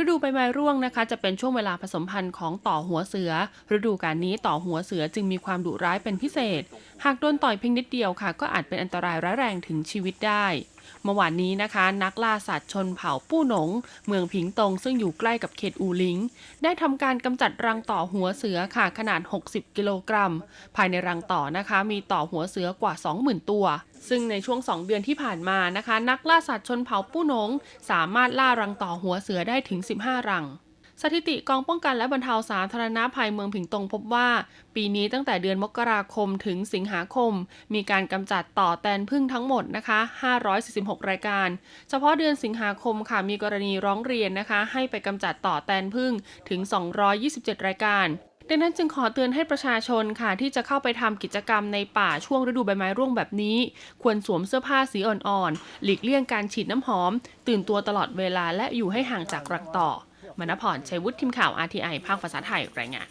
ฤดูใบไม้ร่วงนะคะ จะเป็นช่วงเวลาผสมพันธุ์ของต่อหัวเสือ ฤดูการนี้ต่อหัวเสือจึงมีความดุร้ายเป็นพิเศษ หากโดนต่อยเพียงนิดเดียวค่ะ ก็อาจเป็นอันตรายร้ายแรงถึงชีวิตได้เมื่อวานนี้นะคะ นักล่าสัตว์ชนเผ่าปู้หนง เมืองผิงตง ซึ่งอยู่ใกล้กับเขตอูหลิง ได้ทำการกำจัดรังต่อหัวเสือค่ะขนาด 60 กิโลกรัม ภายในรังต่อนะคะ มีต่อหัวเสือกว่า 20,000 ตัว ซึ่งในช่วง 2 เดือนที่ผ่านมานะคะ นักล่าสัตว์ชนเผ่าปู้หนง สามารถล่ารังต่อหัวเสือได้ถึง 15 รัง สถิติกองป้องกันและบรรเทาสาธารณภัยเมืองผิงตงพบว่า ปีนี้ตั้งแต่เดือนมกราคมถึงสิงหาคม มีการกำจัดต่อแตนพึ่งทั้งหมดนะคะ 546 รายการ เฉพาะเดือนสิงหาคมค่ะมีกรณีร้องเรียนนะคะ ให้ไปกำจัดต่อแตนพึ่งถึง 227 รายการดังนั้นจึงขอเตือนให้ประชาชนค่ะที่จะเข้าไปทำกิจกรรมในป่าช่วงฤดูใบไม้ร่วงแบบนี้ ควรสวมเสื้อผ้าสีอ่อนๆ หลีกเลี่ยงการฉีดน้ำหอม ตื่นตัวตลอดเวลาและอยู่ให้ห่างจากรังต่อ มณพรชัยวุฒิทีมข่าว RTI ภาคภาษาไทยรายงาน